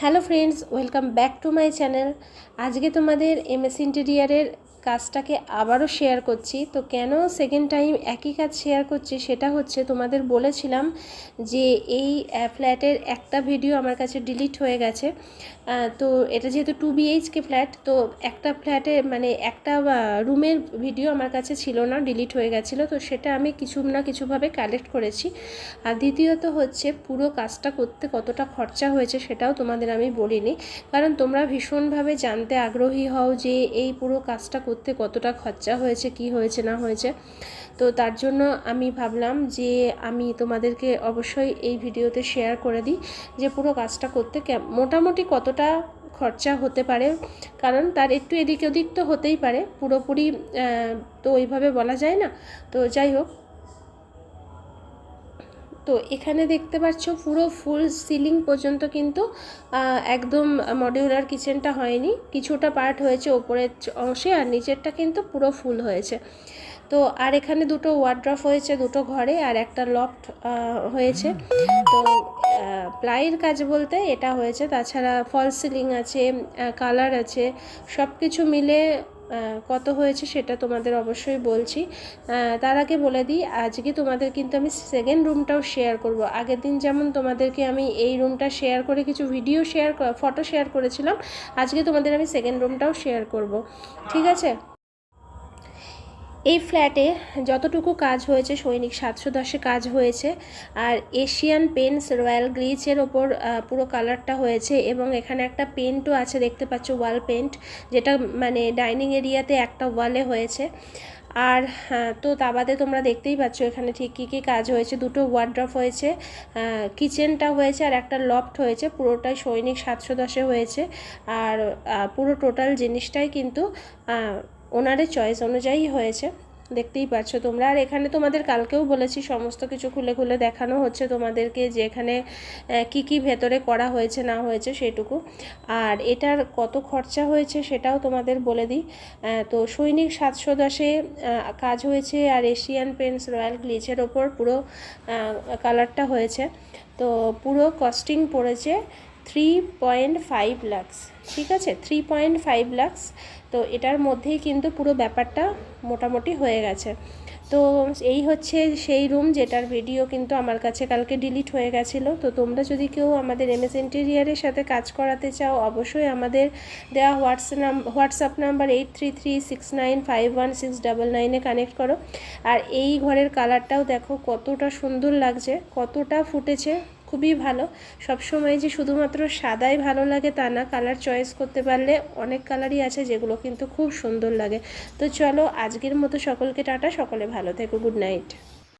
Hello friends welcome back to my channel. আজকে তোমাদের MS ইন্টেরিয়ারের কাজটাকে আবারও শেয়ার করছি। তো কেন সেকেন্ড টাইম একই কাজ শেয়ার করছি সেটা হচ্ছে তোমাদের বলেছিলাম যে এই ফ্ল্যাটের একটা ভিডিও আমার কাছে ডিলিট হয়ে গেছে। তো এটা যেহেতু টু বিএইচকে ফ্ল্যাট তো একটা ফ্ল্যাটে মানে একটা রুমের ভিডিও আমার কাছে ছিল না ডিলিট হয়ে গেছিল। তো সেটা আমি কিছু না কিছুভাবে কালেক্ট করেছি। আর দ্বিতীয়ত হচ্ছে পুরো কাজটা করতে কতটা খরচা হয়েছে সেটাও তোমাদের আমি বলিনি। কারণ তোমরা ভীষণভাবে জানতে আগ্রহী হও যে এই পুরো কাজটা করতে কতটা খরচা হয়েছে, কি হয়েছে, না হয়েছে। তো তার জন্য আমি ভাবলাম যে আমি তোমাদেরকে অবশ্যই এই ভিডিওতে শেয়ার করে দিই যে পুরো কাজটা করতে মোটামুটি কতটা খরচা হতে পারে। কারণ তার একটু এদিক ওদিক তো হতেই পারে, পুরোপুরি তো ওইভাবে বলা যায় না। তো যাই হোক তো এখানে দেখতে পাচ্ছ পুরো ফুল সিলিং পর্যন্ত কিন্তু একদম মডিউলার কিচেনটা হয়নি। কিছুটা পার্ট হয়েছে ওপরের অংশে আর নিচেরটা কিন্তু পুরো ফুল হয়েছে। তো আর এখানে দুটো ওয়ার্ড্রফ হয়েছে দুটো ঘরে আর একটা লফট হয়েছে। তো প্লাইয়ের কাজ বলতে এটা হয়েছে। তাছাড়া ফল সিলিং আছে কালার আছে সব কিছু মিলে কত হয়েছে সেটা তোমাদের অবশ্যই বলছি। তার আগে বলে দিই, আজকে তোমাদের কিন্তু আমি সেকেন্ড রুমটাও শেয়ার করব। আগের দিন যেমন তোমাদেরকে আমি এই রুমটা শেয়ার করে কিছু ভিডিও শেয়ার ফটো শেয়ার করেছিলাম, আজকে তোমাদের আমি সেকেন্ড রুমটাও শেয়ার করব। ঠিক আছে? এই ফ্ল্যাটে যতটুকু কাজ হয়েছে, সৈনিক সাতশো দশে কাজ হয়েছে, আর এশিয়ান পেন্টস রয়্যাল গ্লিচের ওপর পুরো কালারটা হয়েছে এবং এখানে একটা পেন্টও আছে, দেখতে পাচ্ছ ওয়াল পেন্ট, যেটা মানে ডাইনিং এরিয়াতে একটা ওয়ালে হয়েছে। আর তো তা বাদে তোমরা দেখতেই পাচ্ছ এখানে ঠিক কী কী কাজ হয়েছে, দুটো ওয়ার্ড্রফ হয়েছে কিচেনটা হয়েছে আর একটা লফট হয়েছে, পুরোটাই সৈনিক সাতশো দশে হয়েছে, আর পুরো টোটাল জিনিসটাই কিন্তু ওনারের চয়েস অনুযায়ী হয়েছে। দেখতেই পাচ্ছ তোমরা। আর এখানে তোমাদের কালকেও বলেছি, সমস্ত কিছু খুলে খুলে দেখানো হচ্ছে তোমাদেরকে যে এখানে কি কি ভেতরে করা হয়েছে, না হয়েছে সেটুকু। আর এটার কত খরচা হয়েছে সেটাও তোমাদের বলে দিই। তো সৈনিক সাতশো দশে কাজ হয়েছে আর এশিয়ান পেন্টস রয়্যাল গ্লিচের ওপর পুরো কালারটা হয়েছে। তো পুরো কস্টিং পড়েছে থ্রি পয়েন্ট ফাইভ লাক্স ঠিক আছে? থ্রি পয়েন্ট ফাইভ লাক্স তো এটার মধ্যেই কিন্তু পুরো ব্যাপারটা মোটামুটি হয়ে গেছে। তো এই হচ্ছে সেই রুম যেটার ভিডিও কিন্তু আমার কাছে কালকে ডিলিট হয়ে গেছিল। তো তোমরা যদি কেউ আমাদের এমএস ইন্টেরিয়ারের সাথে কাজ করাতে চাও, অবশ্যই আমাদের দেওয়া WhatsApp WhatsApp number eight three three six nine five one six double নাইনে কানেক্ট করো। আর এই ঘরের কালারটাও দেখো কতটা সুন্দর লাগছে, কতটা ফুটেছে। খুবই ভালো। সবসময় যে শুধুমাত্র সাদাই ভালো লাগে তা না কালার চয়েস করতে পারলে অনেক কালারই আছে যেগুলো কিন্তু খুব সুন্দর লাগে। তো চলো আজকের মতো সকলকে টাটা, সকলে ভালো থেকো গুড নাইট